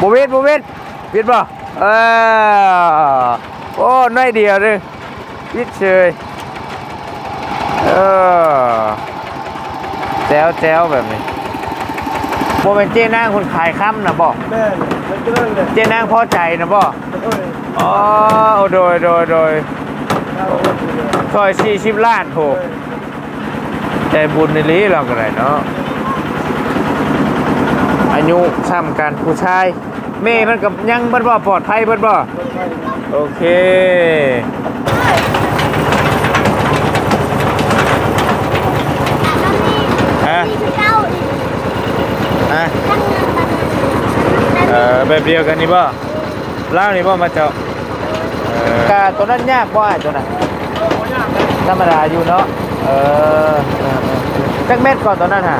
บวิดบวิดวิดบ่เออโอ้น้อยเดียวเลยวิดเฉยเออแจ้วแจ้วแบบนี้โมเป็นเจ้นางคนขายค่ำนะบ่แม่นมันก็นั่นแหละเจ้นางพอใจนะบ่โอ้ยอ๋อโดยโดยโดยข้าวมันอยู่เลยซอยสี่สิบล้านโถใจบุญในลีเราก็ได้เนาะ อายุซ้ำกันผู้ชายเม่มันกับยังเบิดบ่ปลอดภัยเบิดบ่โอเคฮะฮะเออแบบเดียวกันนี่บ่เล่านี่บ่มาเจาะเออกาตัวนั้นยากบ่ไอ้ตัวนั้นธรรมดาอยู่เนาะเออเออเออจักเม็ดก่อนตัวนั้นฮะ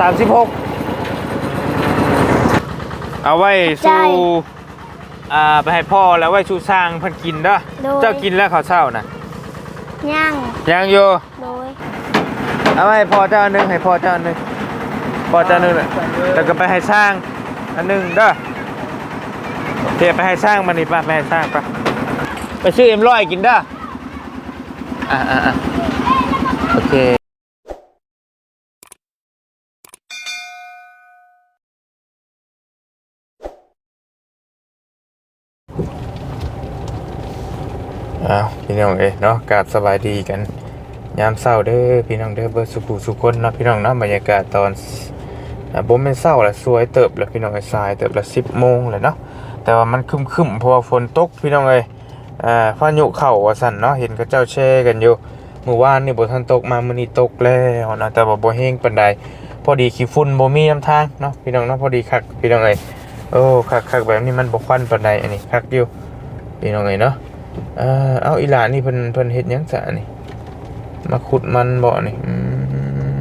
สามสิบหกเอาไว้สู่อ่าไปให้พ่อแล้วไว้ชูสร้างเพันกินเด้อโดย เจ้ากินแล้วข้าวเช้านะย่างยังอยู่โดยเอาไว้ให้พ่อเจ้าอันหนึงให้พ่อเจ้าอันหนึงพ่อเจ้าอันหนึงน่ะแล้วก็ไปให้สร้างอันหนึงเด้อโอเคไปให้สร้างมันนี่ป่ะไปให้สร้างป่ะไปซื้อเอ็มร้อยกินเด้ออ่าอ่าอ่าโอเค พี่น้องเอ้ยเนาะกาบสบายดีกันยามเศร้าเด้อพี่น้องเด้อเบิร์สุขุสุคนเนาะพี่น้องเนาะบรรยากาศตอนอ่าบ่แม่นเศร้าละสวยเติบแล้วพี่น้องไอ้สายเติบละ10โมงเลยเนาะแต่ว่ามันครึมเพราะว่าฝนตกพี่น้องเอ้ยอ่าพายุเข้าว่าซั่นเนาะเห็นเขาเจ้าแชร์กันอยู่เมื่อวานนี่บ่ทันตกมามื้อนี้ตกแล้วนะแต่ว่าบ่แห้งปานใดพอดีขี้ฝุ่นบ่มีน้ำทางเนาะพี่น้องเนาะพอดีคักพี่น้องเอ้ยโอ้คักๆแบบนี้มันบ่ควันปานใดอันนี้คักอยู่พี่น้องเอ้ยเนาะ เออเอาอีหลานนี่เพิ่นเพิ่นเฮ็ดหยังซะนี่ มาขุดมันบ่นี่อื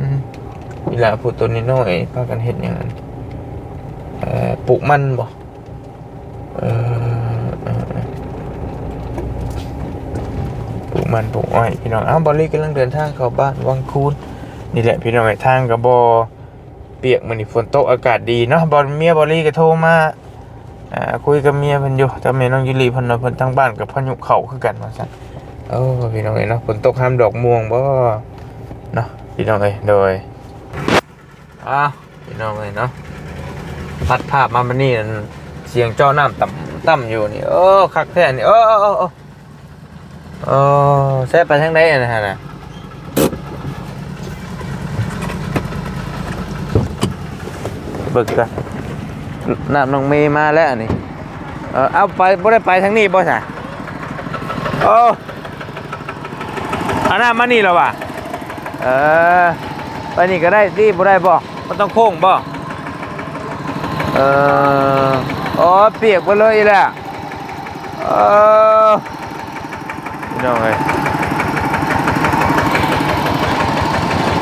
มอีหลาพูดตัวนี้น้อยพากันเฮ็ดหยังนั่นเอ่อปลูกมันบ่เออปลูกมันปลูกอ้อยพี่น้องอ้าวบอลลี่กำลังเดินทางเข้าบ้านวังคูนนี่แหละพี่น้องไอ้ทางก็บ่เปียกมื้อนี้ฝนตกอากาศดีเนาะบอลเมียบอลลี่ก็โทรมา อ่าคุยกับเมียเพิ่นอยู่แต่เมียน้องยุลีเพิ่นว่าเพิ่นทั้งบ้านกับพายุเข้าคือกันว่าซั่นโอ้พี่น้องเอ้ยเนาะฝนตกห้ามดอกม่วงบ่เนาะพี่น้องเอ้ยโดยอ้าวพี่น้องเอ้ยเนาะพัดภาพมาบัดนี้นั่เสียงเจ้าน้ำต่ำต่ำอยู่นี่โอ้คักแท้นี่โอ้โอ้โอ้โอ้โอ้แซ่บไปทางใดอะนะฮะน่ะเบิกกัน น้ำน้องเมย์มาแล้วนี่เออเอาไปบ่ได้ไปทางนี้บ่ใช่โอ้อาน้ามานี่แล้ววะเออไปนี่ก็ได้ที่บ่ได้บ่มันต้องโค้งบ่เอออ๋อเปียกไปเลยอีแหละเออพี่น้องเอ้ย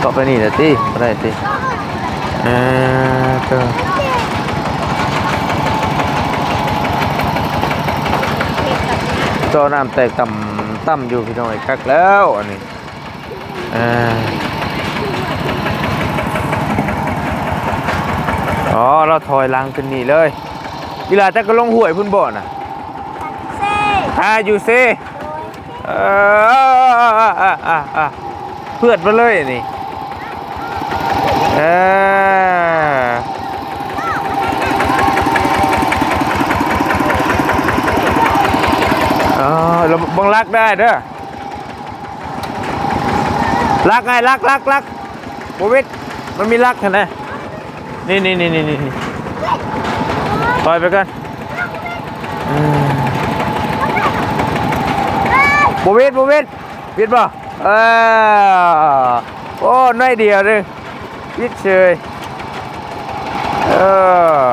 ต่อไปนี่เดี๋ยวตีบ่ได้ตีเออ เจ้าจอน้ำแตกต่ำต่ำอยู่พี่น้อยคักแล้วอันนี้อ่าอ๋อเราถอยหลังขึ้นนี่เลยเวลาจะก็ลงห้วยพุ่นบ่อน่ะเซ่อ่าอยู่เซเอออะอะอะเพื่อนมาเลยอันนี่เอออ๋อเราบัง ลักได้เด้อลักไงลักลักลักโบวิดมันมีลักเห็นไหมนี่นี่นี่นี่นี่ปล่อยไปกันอืมบวิดบวิดวิดบ่เออโอ้น้อยเดียวเลยวิดเฉยเอ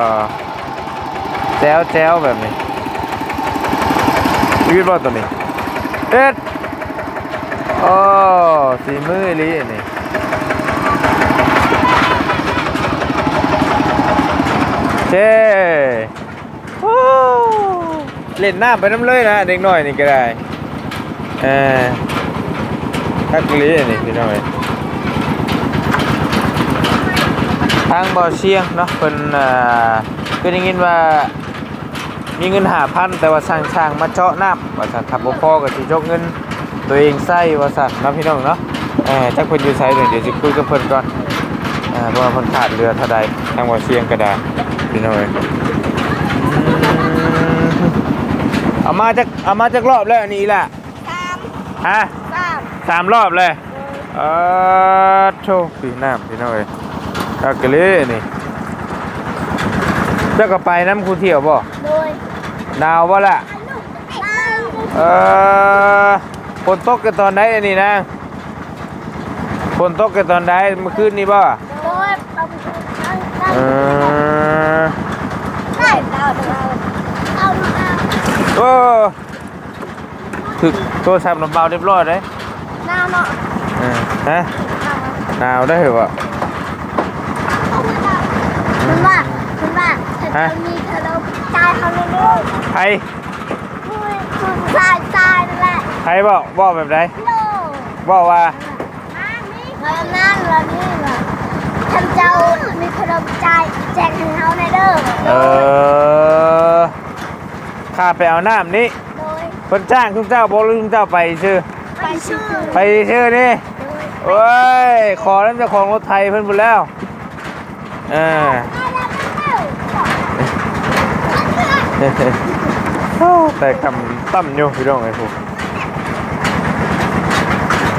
อแจ้วแจ้วแบบนี้วิดบ่ตัวนี้ เอ็ดโอ้สีมือลีนนี่เช่โอ้เล่นน้ำไปน้ำเลยนะเด็กน้อยนี่ก็ได้เออทักลีนี่พี่น้องเอ้ยทางบ่อเชียงเนาะเพิ่นอ่าคือได้ยินว่า มีเงินหาพันแต่ว่าสั่งช่างมาเจาะน้ำว่าสั่นขับบ่พอก็สิยกเงิน ตัวเองใส่ว่าสั่นเนาะพี่น้องเนาะเออจักเพิ่นอยู่ไสเดี๋ยวเดี๋ยวสิคุยกับเพิ่นก่อนอ่าเพราะว่าเพิ่นขาดเรือเท่าใดทางบ่อเชียงก็ได้พี่น้องเอ้ยอืมเอามาจากเอามาจากรอบแล้วอันนี้ล่ะสามฮะสามสามรอบเลยเออโชคพี่น้ำพี่น้อยตากะเลยนี่เจ้าก็ไปน้ำคูเที่ยวบ่โดย หนาวบ่ล่ะสามเออฝนตกกันตอนไหนอันนี้นะฝนตกกันตอนไหนเมื่อคืนนี้บ่โดยเอาไปตั้งตั้งเออได้เอาเอาเอาเอาโอ้ถึกโทรศัพท์ลำเบาเรียบร้อยเลยน้ำเนาะเออฮะหนาวได้เหรอคุณว่าคุณว่าเธอมีเธอเรา ใจเขาเรื่อยใครๆคุณคุณชายชายนั่นแหละใครบอกบอกแบบไหนโลบอกว่าเพราะนั่นเรานี่ว่าท่านเจ้ามีขนมใจแจกให้เขาในเด้อเออข้าไปเอาน้ำนี่โดยคนจ้างคุณเจ้าบอกลุงเจ้าไปชื่อไปชื่อไปชื่อนี่โอ้ยขอแล้วเจ้าของรถไทยเพิ่นหมดแล้วเออ แต่คำตั้มอยู่พี่น้องไอ้พวก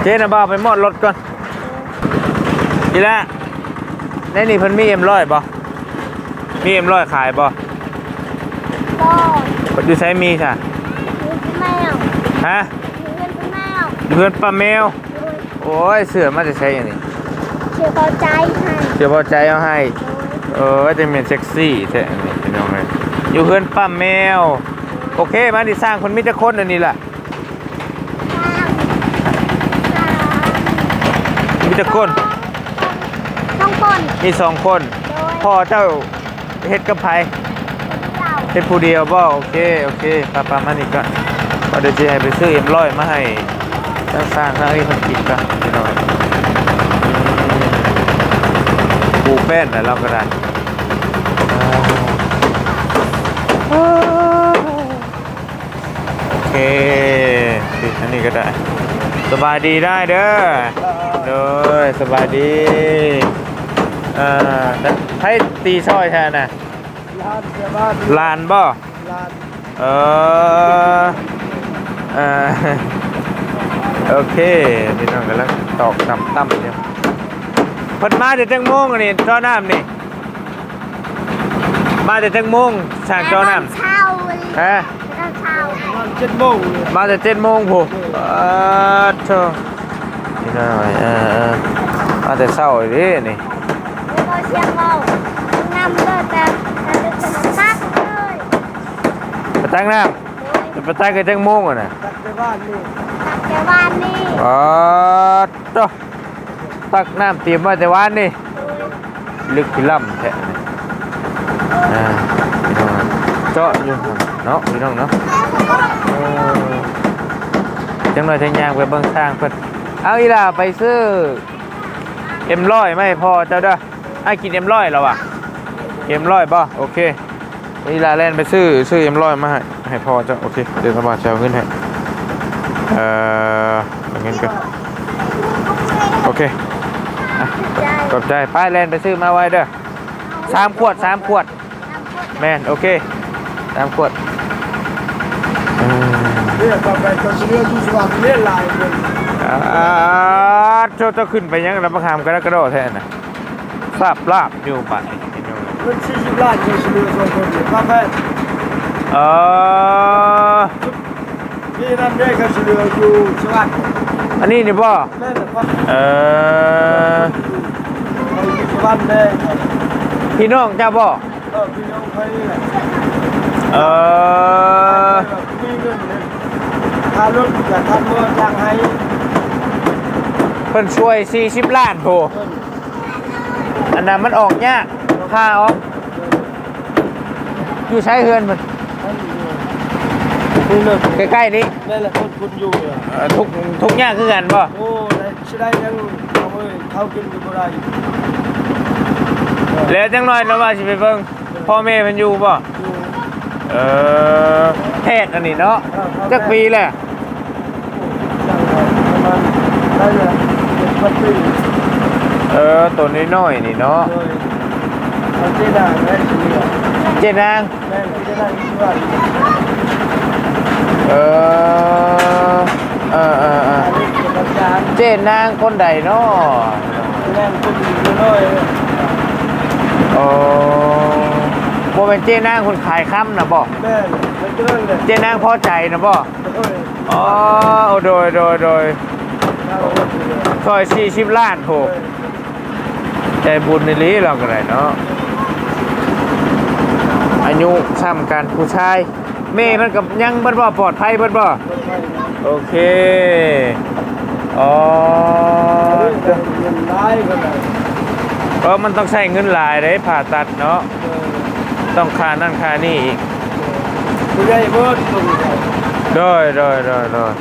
เจ๊นะบ้าไปมอดรถก่อนอีละในนี่เพิ่นมีเอ็มร้อยบ่มีเอ็มร้อยขายบ่ก็อยู่ใช้มีค่ะแมวฮะเงินแมวอยู่เพื่อนป้าแมว โอ้ยเสือมาจะใช้อย่างนี้เชื่อเข้าใจให้เสือพอใจเอาให้ เออจะเป็นเซ็กซี่แท้อันนี้พี่น้องเลย อยู่เพื่อนป้าแมว โอเคมาดิสร้างคนมิจะคนอันนี้ล่ะมิจะคนต้องคนมีสองคนโดยพ่อเจ้าเฮ็ดกับไผเจ้าเฮ็ดผู้เดียวบ่โอเคโอเคป้าป้ามานี่ก่อนก็เดี๋ยวจะให้ไปซื้อเอ็มร้อยมาให้ทั้งสร้างทั้งไอ้คนกินกันพี่น้องปูแป้นแต่เราก็ได้ ปิดอันนี้ก็ได้ สบายดีได้เด้อเด้อสบายดีเอ่อให้ตีช่อยแทนน่ะร้านเสียบ้านลานบ่ร้านเออเออโอเคพี่น้องกำลังตอกน้ำตั้มเนี่ยเพิ่นมาจะจังโมงอันนี้จอน้ำนี่ มาจะจังโมงช่างจอน้เช้าำฮะเช้าร้าน เจ็ดโมงเลยมาจะเจ็ดโมงผมเออเธอนี่หน่อยเออเออมาแต่เช้าเลยดินี่แล้วก็เชียงเบาน้ำเลยแต่แต่จะตักเลยไปตั้งน้โดยำไปตั้งกันจังโมงอะนะตักในบ้านนี่ตักแต่วันนี้อ๋อเจ้าตักน้ำเตรียมไว้แต่วานนี่โดยลึกพิล่ำแท้นี่อ่าพี่น้องอะเจาะอยู่หั่นเนาะพี่น้องเนาะเออ จังหน่อยจังยางไปเบิ่งทางเพิ่นเอาอีล่ะไปซื้อเอ็มร้อยไม่พอเจ้าเด้อให้กินเอ็มร้อยแล้วอะเอ็มร้อยป่ะโอเคอีล่ะแล่นไปซื้อซื้อเอ็มร้อยมาให้ให้พอเจ้าโอเคเดี๋ยวสบายจะเอาขึ้นให้เอ่อเงินกันโอเคใจขอบใจป้ายแลนไปซื้อมาไว้เด้อสามขวดสามขวด แมนโอเคสามขวด เนี่ยต่อไปก็เชื่ออยู่สว่างเนี่ยลายเลยอ่าเจ้าเจ้าขึ้นไปยังรับประคามกระกระโดดแทนนะทราบลาบอยู่ไปเงินสี่สิบล้านก็เชื่อสองคนเดียวกาแฟเออนี่นั่นได้ก็เชื่ออยู่สว่างอันนี้นี่บ่แม่แต่ว่าเออไปอยู่สว่างแม่พี่น้องเจ้าบ่เออพี่น้องไปนี่แหละเออมีเงินเลย ค่ารถจากทำเมื่อทางให้เพิ่นช่วย 40 ล้านโพอันนั้นมันออกยากค่าออก อยู่ใช้เฮือนมันนี่เลยใกล้ๆนี้นี่แหละคนคุณอยู่เนี่ยเอ่อทุกทุกอย่างคือกันป่ะโอ้ได้ชิได้ยังเอาไว้เข้ากินกับอะไรเออแล้วจังหน่อยแล้วว่าสิไปเบิ่งพ่อแม่เพิ่นอยู่บ่เออแพทย์อันนี้เนาะจักปีแหละประมาณ ได้เลยเป็นพันปีเออตัวน้อยๆนี่เนาะโดยเอาที่ด่างแม่ชีอะเจนาง แม่ที่ด่างที่ว่าเออเออเออเอออันนี้เป็นอาจารย์เจนางคนใดเนาะแม่คนอยู่น้อยโอ้บ่เป็นเจนางคนขายค้ำนะบ่แม่ไม่เจริญเลยเจนางพอใจนะบ่ โอ้ยอ๋อโดยโดยโดยเราก็คือ ซอยสี่สิบล้านโหใจบุญในลีเราก็ได้เนาะอายุซ้ำกันผู้ชายเม่มันกับยังเบิดบ่ปลอดภัยเบิดบ่โอเคอ๋อเงินร้ายก็ได้เพราะมันต้องใช้เงินหลายได้ผ่าตัดเนาะต้องค่านั่นค่านี่อีกผู้ใหญ่เบิดตรงนี้โดยโดยโดยโดย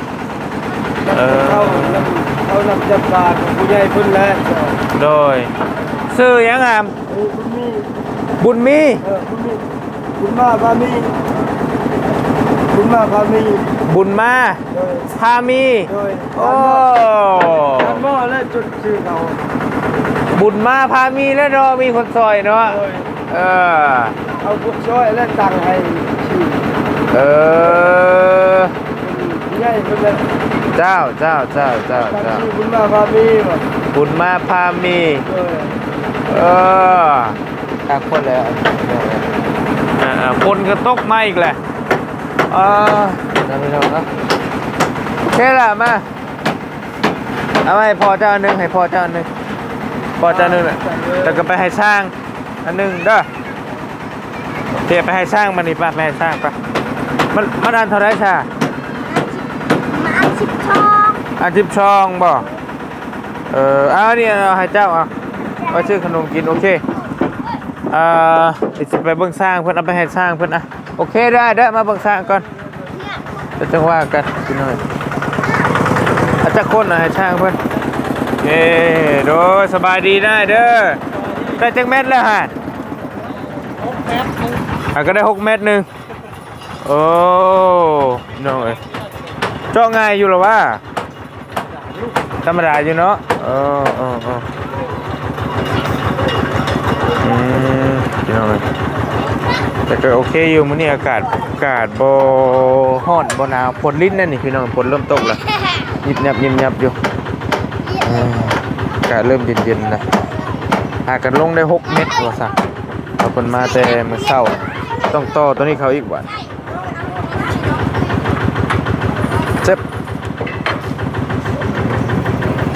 เขานำเขานำจับการผู้ใหญ่พุ่นแล้วโดยซื้อยังอะคุณมีบุญมีเออคุณมีคุณมาพามีคุณมาพามีบุญมาโดยพามี โดยโอ้ท่านบ่และจุดชื่อเขาบุญมาพามีแล้วเนาะมีคนซอยเนาะโดยเออ เอาพวกช่วยและตังให้ชื่อเออ ผู้ใหญ่เพิ่นเลย เจ้าเจ้าเจ้าเจ้าตั้งเจ้าชื่อคุณมาพามีบ่บุญมาพามีโดยเออตักคนแล้วอ่าๆคนก็ตกมาอีกแหละอ่าจำไม่ได้นะโอเคละมาเอาไว้พอเจ้าอันหนึงให้พอเจ้าอันหนึงพอเจ้าอันหนึงน่ะแล้วก็ไปให้ช่างอันหนึงเด้อเทียบไปให้ช่างมันนี่ป่ะไปให้ช่างป่ะมันมันอันเท่าไรช่ามา สิบทองอันทิพย์ช่องบ่เออเอาเนี่ยเอาให้เจ้าเอาเอาชื่อขนมกินโอเคอ่าเดี๋ยวสิไปเบิ่งสร้างเพิ่นเอาไปให้สร้างเพิ่นอะโอเคได้เด้อมาเบิ่งสร้างก่อนเนี่ยจะจังว่ากันพี่น้อยอาจจะคนน่ะให้ช่างเพิ่นเอ้โดยสบายดีได้เด้อได้จังเม็ดแล้วฮะอะก็ได้หกเม็ดหนึงโอ้พี่น้องเอ้ย เจาะง่ายอยู่หรอวะธรรมดาอยู่เนาะเออเออเอออืมพี่น้องเอ้ยแต่ก็โอเคอยู่มื้อนี้อากาศอากาศบ่ฮ้อนบ่หนาวฝนลิ้นนั่นนี่พี่น้องฝนเริ่มตกแล้วยิบยับยิบยับอยู่อากาศเริ่มเย็นๆแล้วหากันลงได้ 6 เมตรว่าซะเอาคนมาแต่มื้อเช้า ต้องต่อตัวนี้เขาอีกว่าเจ็บ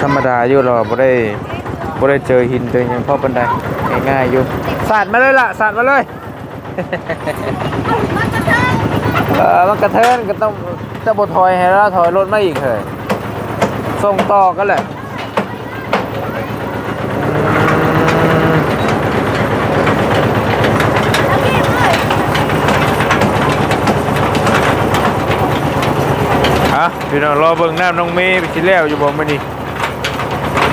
ธ รรมดาอยู่เราบ่ได้บ่ได้เจอหินเจอหยังพ่อปันไดง่ายๆอยู่สาดมาเลยล่ะสาดมาเลยเออมันกระเทินก็ต้องจะบ่ถอยให้เราถอยรถไมาอีกเถอะส่งต่อกันแหละฮะพี่น้องรอเบิ่งน้ำน้องเมย์ไปสิแล้วอยู่บ่มื้อนี้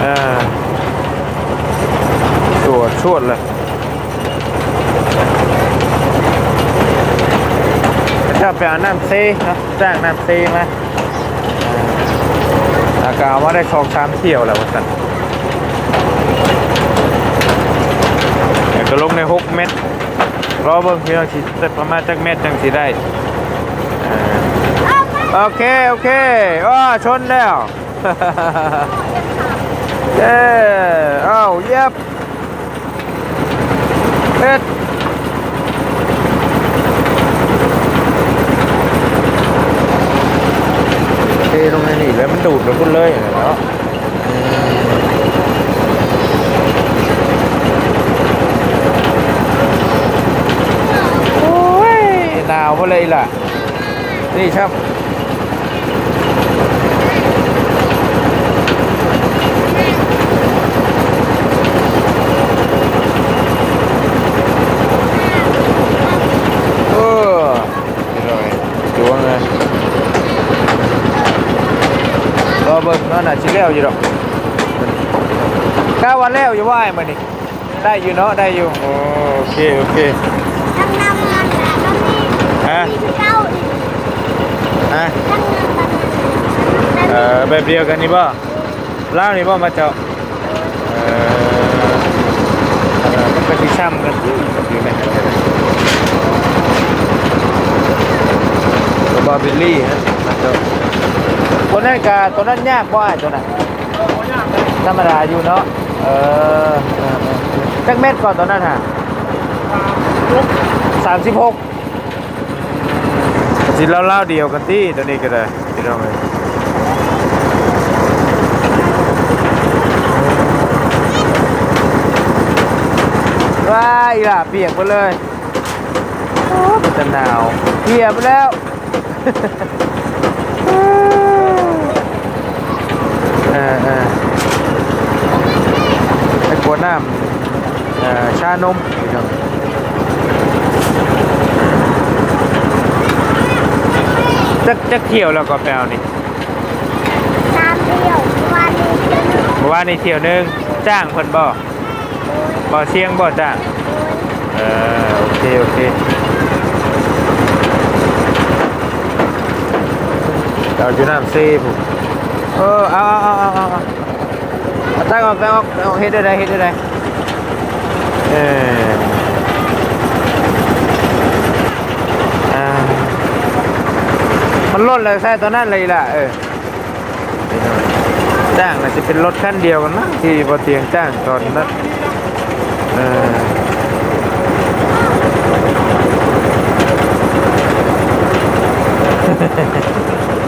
อ่วชวดเลยชอบไปเอาน้ำซีนะจ้างน้ำซีมาอาแล้วก็เอาได้ชองสามเที่ยวแล้ววันสันเดี๋ยวก็ลงในหกเม็ดรอเบิ่งพี่น้องสิดประมาณจักเม็ดจังสิได้โอเค โอเคอ้อชนแล้ว เย้เอ้าเย็บเอ็ดเทลงในนี่แล้วมันดูดไปพุ่นเลยเนาะโอ้ยหนาวมาเลยล่ะ นี่ครับเออนี่เลยดวงเลย รอเบิ่งนั่นน่ะชิ แล้วอยู่ดอกก้าวันแล้วอยู่ว่าไอ้มื้อนี้ได้อยู่เนาะได้อยู่โอเคโอเคทั้งน้ำมันแล้วก็มีฮะมีคือเก้าอีกฮะทั้งน้ำมันเออแบบเดียวกันนี่บ่เล่าวนี่บ่มาเจาะเออเออมันก็สิซ้ำกันอยู่อยู่ในนั้นเลยตัวบาร์บิลลี่ฮะมาเจาะ ตัวนั้นกาตัวนั้นยากบ่อ้ายตัวนั้นธรรมดาอยู่เนาะเออเออเออจักเม็ดก่อนตัวนั้นฮะสามสิบหกสิเล่าเล่าๆเดียวกันที่ตัวนี้ก็ได้พี่น้องเลยว้ายล่ะเปียกไปเลยโอ้เป็นตะหนาวเปียกไปแล้วเออเออไอ้กลัวน้ำเอ่อชานมพี่น้องจักจักเที่ยวแล้วก็แปลวนี่น้ำเดียววันนี้เดือนหนึ่งเมื่อวานนี่เที่ยวหนึงจ้างเพิ่นบ่บ่เสียงบ่จ้างเออโอเคโอเคเราอยู่น้ำซีผม เออเอาเอาเอาเอาเอาเอาตั้งออกตั้งออกตั้งออกเฮ็ดได้ไดเฮ็ดได้ไดเอออ่ามันลดเลยใช่ตอนนั้นเลยล่ะเออจ้างน่าจจะเป็นรถคันเดียวกันมั้งที่บนเตียงจ้างตอนนั้นเออ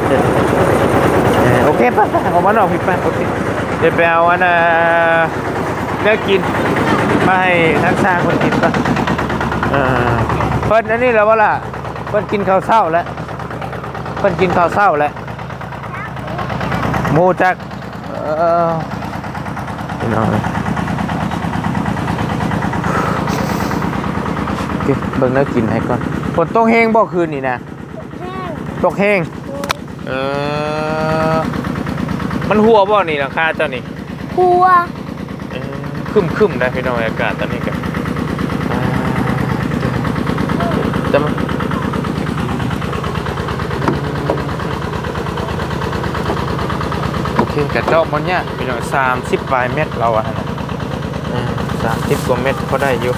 เออโอเคป่ะป่ะออกมาหน่อยพี่ป่ะโอเคเดี๋ยวไปเอาอันน่ะเนื้อกินมาให้ทั้งสร้างคนกินป่ะเออเพิ่นอันนี้แล้วว่าล่ะเพิ่นกินข้าวเช้าแล้วเพิ่นกินข้าวเช้าแล้วหมูจักเออพี่น้องเอ้ยโอเคเบิ่งเนื้อกินให้ก่อนฝนตกแห้งบ่คืนนี่นะแห้งตกแห้งเออ มันหัวบ่นี่ราคาเจ้านี่หัวเออคึมคึมๆนะพี่น้องอากาศตอนนี้กันอ่าจะมาโอเคกระเจาะมันเนี่ยพี่น้องสามสิบปลายเม็ดเราอะนะสามสิบกว่าเม็ดพอได้อยู่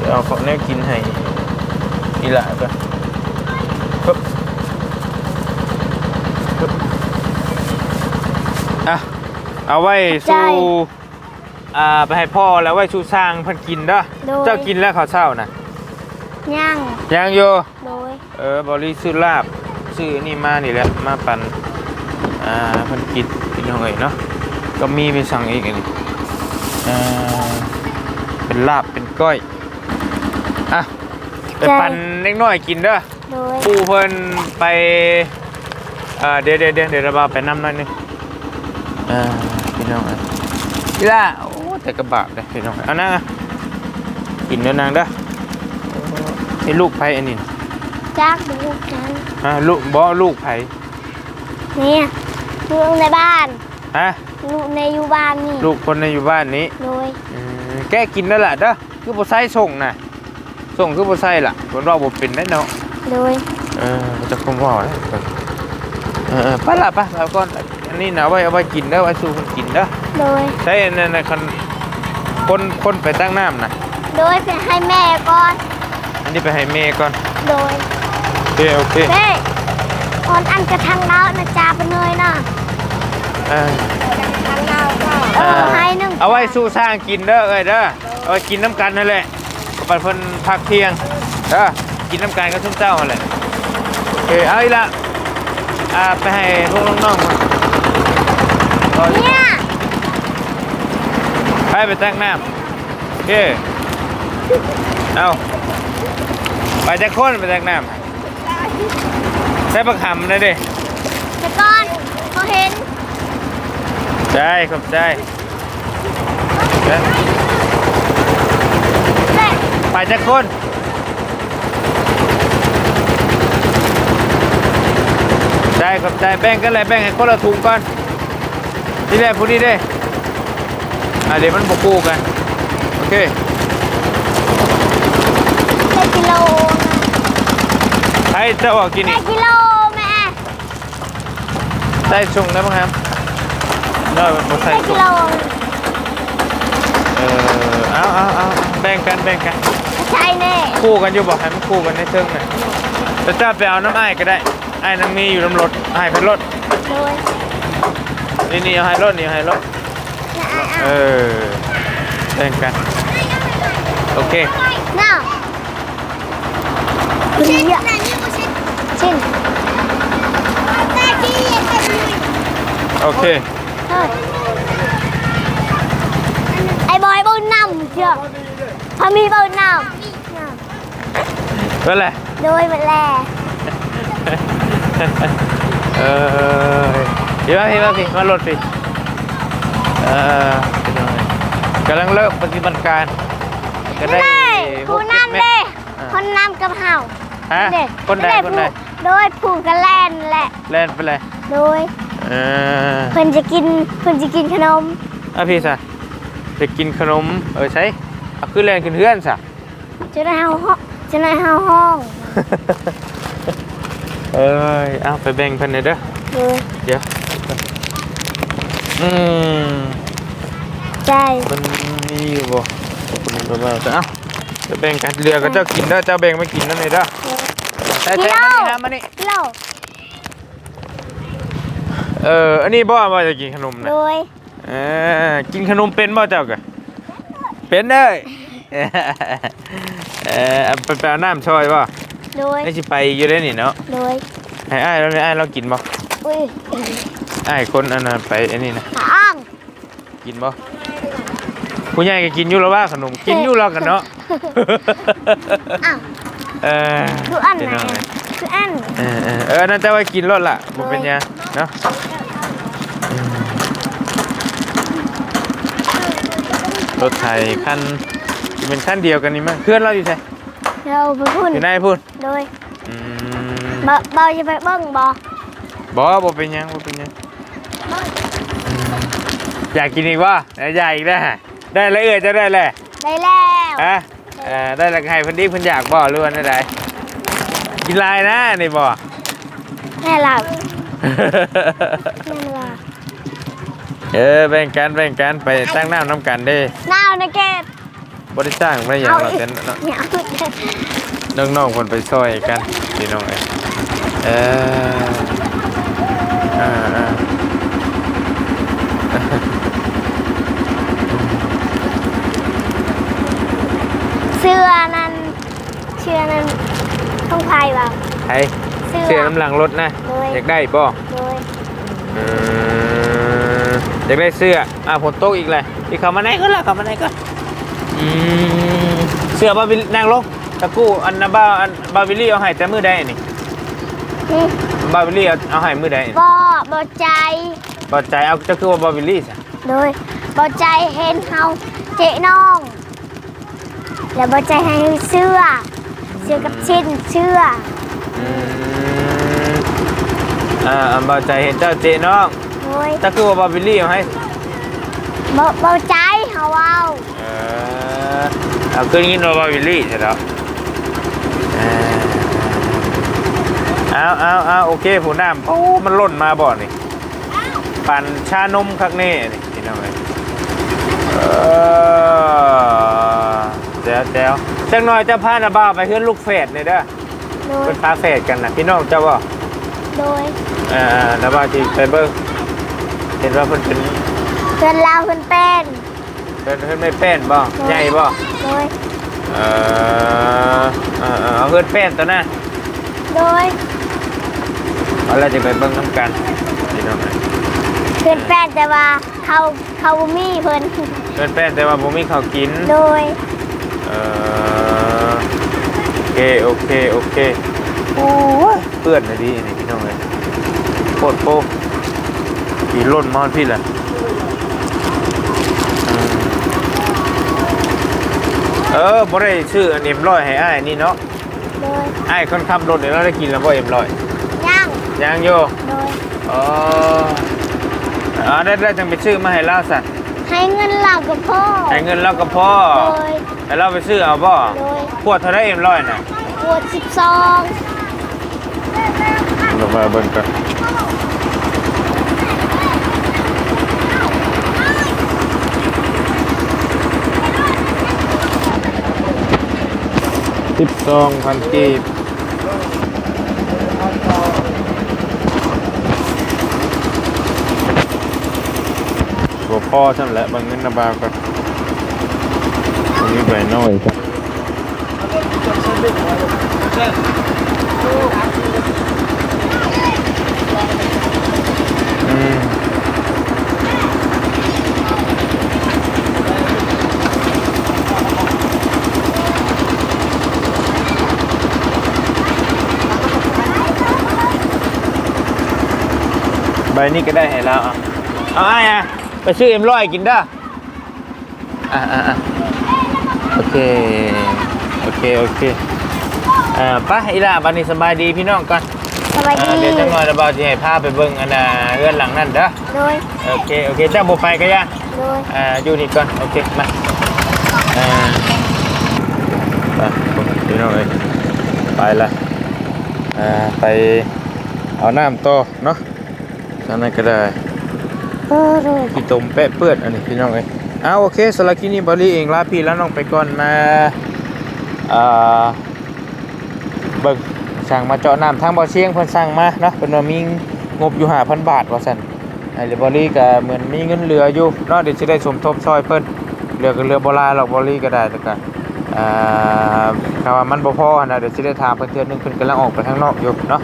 เดี๋ยวเอาของแนวกินให้อีหละก็ปึ๊ อะเอาไว้สู่อ่าไปให้พ่อแล้วไว้สู่สร้างเพันกินเด้อโดย เจ้ากินแล้วข้าวเช้านะย่างยังอยู่โดยเออบริซื้อลาบซื้อนี่มานี่แหละมาปั่นอ่าเพันกินพี่น้องเอ๋ยเนาะก็มีไปสั่งอีกอันนี้อ่าเป็นลาบเป็นก้อยอะไปปั่นเล็กน้อยกินเด้อ โดย ปูเพิ่นไปเอ่อเดี๋ยวเดี๋ยวเดี๋ยวเดี๋ยวเราไปน้ำหน่อยหนึงเอ่าพี่น้องเอ้ยนี่ล่ะโอ้แต่กระบะเลยพี่น้องเอ้ยเอานั่งอะกินเด้อนางเด้อไอ้ลูกไผอันนี้จากดูกันฮะลูกบ่ลูกไผเนี่ยลูกในบ้านฮะลูกในอยู่บ้านนี่ลูกคนในอยู่บ้านนี้โดยอืมแกกินแล้วล่ะเด้อคือบ่ใส่ส่งน่ะส่งคือบ่ใส่ล่ะคนเราบ่เป็นได้เนาะโดยเออมันจะคงว่าแล้วเออเออไปละไปแล้วก่อน อันนี้นะเอาไว้เอาไว้กินเด้อไว้สู่คนกินเด้อโดย ใช่อันนั้นนะคนคนคนไปตั้งน้ำนะโดยไปให้แม่ก่อน อันนี้ไปให้เมย์ก่อนโดยโอเคโอเคเฮ้ยออนอันกระทังดาวนะจ่าไปเลยนะเออทางดาวก็เออให้หนึ่งเอาไว้สู่สร้างกินเด้อเอ้ยเด้อเอาไว้กินน้ำกันนั่นแหละก็ไปเพิ่นพักเที่ยงเด้อกินน้ำกันก็ชุ่มเจ้านั่นแหละโอเคเอาอีกละอ่าไปให้พวกน้องๆมาต่อ เนี่ย ไปไปตั้งน้ำโอเคเอาไปจะค้นไปตั้งน้ำใช้ประคำเลยดิแต่ก่อนเขาเห็นได้ขอบใจเด้อเฮ้ยไปจะคนได้ขอบใจแบ่งกันเลยแบ่งให้คนละถุงก่อน นี่แหละผู้นี้เด้ออะเดี๋ยวมันบคู่กัน โอเคได้กิโลให้เจ้าบอกกินได้อีกกิโลแม่ได้ชงได้ไหมครับได้มันบ่ใส่ได้ชกิงโลเออเอาเอาเอาแบ่งกันแบ่งกัน ใช่แน่คู่กันอยู่บอกให้มันคู่กันในเทิงน่ะแล้วจ้าไปเอาน้ำอ้ายก็ได้อ้ายน้ำมีอยู่น้ำรถอ้ายไปรถ โดย นี่นี่เอาให้รถนี่เอาให้รถนะอะเออแบ่งกันโอเคน่าชิ้นชิ้นโอเคเฮ้ยไอ้บอยเบิ้ลนำเชื่อพอมีเบิ้ลนก็แหละำโดยมันแลเออ พี่มาพี่มาพี่มารถพี่เออเป็นยังไงกำลังเริ่มปฏิบัติการ ก็ได้ได้ผู้หกจ็ดนำเม็เด้ดคนนำกับเห่าฮะเด้คนใดคนใดโดยผูกกันแล่นแหละเล่นไปเลยโดยเออเพิ่นจะกินเพิ่นจะกินขนมอะพี่สะจะกินขนมเออใช่เอาขึ้นแรงขึ้นเฮือนสะจะได้เฮาห้องจะได้เฮาห้องเอ้ยเอาไปแบ่งเพันเลยเด้อโดยเดี๋ยว อืมใจมันมีอยู่บ่คุณตัวมาแต่เอ้าจะแบ่งกันเรือก็เจ้ากินเด้อเจ้าแบ่งไม่กินนั่นเลยเด้อใช่ใช่มานี่นะมานี่โลเอออันนี้บ่ว่าจะกินขนมนะ โดยเออกินขนมเป็นบ่เจ้ากะเป็นเด้อเออเออเอาไปไปเอาน้ำช่อยบ่โดยไม่สิไปอยู่ได้นี่เนาะโดยให้อ้ายเราให้อ้ายเรากินบ่อุ้ย อ้ายคนอันนั้นไปอันนี้นะอ้างกินบ่ผู้ใหญ่ก็กินอยู่แล้วว่าขนมกินอยู่แล้วกันเนาะอ้าวเออคืออันไหนเป็ยังงคืออันเออเออเออนั่นแต่ว่ากินรสล่ะบ่เป็นหยังเนาะอืมรถไถคันสิเป็นคันเดียวกันนี่มั้งเพื่อนเราอยู่ไสเราไปพุ่นอยู่ไหนพูดโดยอืมเบาเบาจะไปเบิ้งบ่บ่บ่เป็นหยังบ่เป็นหยัง อืมอยากกินอีกว่าอยากอีกได้อได้แล้วเอื้อจะได้แหละได้แล้วฮะเออได้และไงเพิ่นดีเพิ่นอยากบ่หรือว่าได้ใดกินลายนะนี่บ่แม่หลับแม่หลับเออแบ่งกันแบ่งกันไปตั้งน้ำน้ำกันเด้น้าวนะเกดบ่ได้สร้างบ่ได้หยังเราแต่เนาะเนี่ยเอาน้องๆคนไปซอยกันพี่น้องเอ้ยเอออ่าอ่า เสื้อนั้นเสื้อนั้นต้องพายเปล่าไอ้เสื้อเสื้อน้ำหลังรถนะ โดยอยากได้บ่โดยเอออยากได้เสื้อ อ่าฝนตกอีกเลยอีกเข้ามาไหนก็ล่ะเข้ามาไหนก็อืมเสื้อบาวิลนางลงตะกู้อันนะบ้าอันบาวิลลี่เอาให้แต่มือใดนี่นี่บาวิลลี่เอาเอาให้มือใดนี่บ่บ่ใจบ่ใจเอาจะคือว่าบาวิลลี่ซะโดยบ่ใจเห็นเฮาเจ๊น้อง แล้วบ่ใจให้เสื้อ เสื้อกับชิ้นเสื้ออืมอ่าอันบ่ใจเห็นเจ้าเจน้องโดยจะคือว่าบาวิลลี่เอาให้บ่บ่ใจเฮาเอาเออเอาขึ้นกินว่าบาวิลลี่ใช่แล้วเออเอาเอาเอาโอเคผู้น้ำโอ้มันหล่นมาบ่อนี่ปั่นชานมคักแน่นี่พี่น้องเอ้ยเออ แจ๋วแจ๋วจังหน่อยจะพานาบ้าวไปเพื่อนลูกเฟดเนี่ยเด้อโดย เป็นพาเฟดกันนะพี่น้องเจ้าบ่โดยเออนาบ้าวที่ไปเบิ่งเห็นว่าเพิ่นเป็นเพื่อนเราเพื่อนเป็นเพิ่นเพิ่นไม่แป้นบ่ใหญ่บ่โดย เออเออเออเอาเพิ่นแป้นตัวน่ะโดยเอาล่ะจะไปเบิ่งนํกันพี่น้องเอ้ยเพื่อนแป้นแต่ว่าเขาเขาบ่มีเพิ่นเพิ่นแป้นแต่ว่าบ่มีข้าวกิน โดยเออ โอเค โอเค โอเค โอ้ยเพื่อนนะดีนี่พี่น้องเลยโคตรโป๊ะขี่ล่นมอนพี่แหละอืมเออบ่ได้ชื่ออันเอ็มร้อยให้อ้ายนี่เนาะโดยอ้ายคนขับรถเดี๋ยวเราได้กินแล้วบ่เอ็มร้อยย่างยังโยโดยอ๋ออ๋อได้ได้จังไปชื่อมาให้เล่าสัตว์เให้เงินเรากับพ่อให้เงินเราก็พอโดย ให้เราไปซื้อเอาบ่โดยขวดเท่าไรเอ็มร้อยน่ะปวดสิบสองลงมาเบิ่งกันสิบสองพันกีบตัวพ่อฉันแหละบางเงินนะบาวกันตรง นี้ไปน้อยครับใบนี้ก็ได้ให้แล้วอะเอาไอ้อะไปซื้อเอ็มร้อยกินเด้ออะอะอะ โอเค โอเค โอเคอ่าไป้าอีหล่าบันนี้สบายดีพี่น้องก่อนสบายอ่าดีเดี๋ยวจังหวะระบาดจะให้พาไปเบิ่งอันน่ะเรือนหลังนั่นเด้อ โดยโอเค โอเคเจ้าบ่ไปก็ย่าโดยอ่าอยู่นี่ก่อน โอเค มาอ่าไปพี่น้องเอ้ยไปละอ่า ไปเอาน้ำต่อเนาะทางนั้นก็ได้ เออโดย พี่ตมแปะเปื้อนอันนี้พี่น้องเอ้ย เอาโอเคสำหรับคลินี้บอลี่เองลาพี่แล้วน้องไปก่อนมาเบิ่งสั่งมาเจาะน้ำทางบ่อเชียงเพิ่นสั่งมาเนาะเพิ่นว่ามีงบอยู่5,000บาทว่าซั่นไอ้เรบอลี่ก็เหมือนมีเงินเหลืออยู่เนาะเดี๋ยวสิได้สมทบซอยเพิ่นเหลือก็เหลือบ่ลายหรอกบอลี่ก็ได้แต่ก็อ่าถ้าว่ามันบ่พอนะเดี๋ยวสิได้ถามเพิ่นเทื่อนึงเพิ่นกำลังออกไปข้างนอกอยู่เนาะ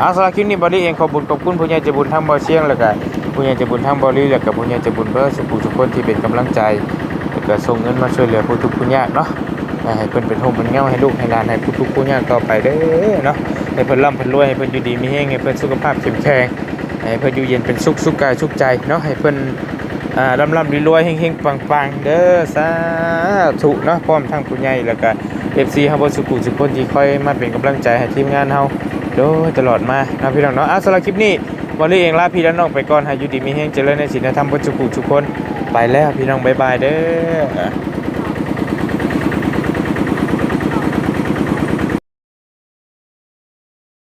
เอาสำหรับคลิปนี้บอลลี่เองขอบุญขอบคุณผู้ใหญ่ใจบุญทางบ่อเชียงแล้วก็ผู้ใหญ่ใจะบุญทั้งบริแล้วกับผู้ใหญ่ใจะบุญเพื่อสุขุทุกคนที่เป็นกำลังใจแล้วก็ส่งเงินมาช่วยเหลือผู้ทุกข์ผู้ยากเนาะให้เพิ่นเป็นโฮมเป็นเงาให้ลูกให้หลานให้ผู้ทุกข์ผู้ยากต่อไปเด้อเนาะให้เพิ่นร่ำเพิ่นรวยให้เพิ่นอยู่ดีมีแฮงให้เพิ่นสุขภาพเข้มแข็งให้เพิ่นอยู่เย็นเป็นสุขสุขกายสุขใจเนาะให้เพิ่นอ่าร่ำร่ำรวยๆเฮงๆปังๆ เด้อสาธุเนาะพร้อมทั้งผู้ใหญ่แล้วก็ FC เฮาบ่สุขุทุกคนที่คอยมาเป็นกำลังใจให้ทีมงานเฮา โดยตลอดมานาะพี่น้องเนาะอะสำหรับคลิปนี้วันนี้เองลาพี่และน้องไปก่อนหยู่ดีมีแห้งเจริญในศีลธรรมบนสุขุทุกคน ไปแล้วพี่น้องบายบายเด้อ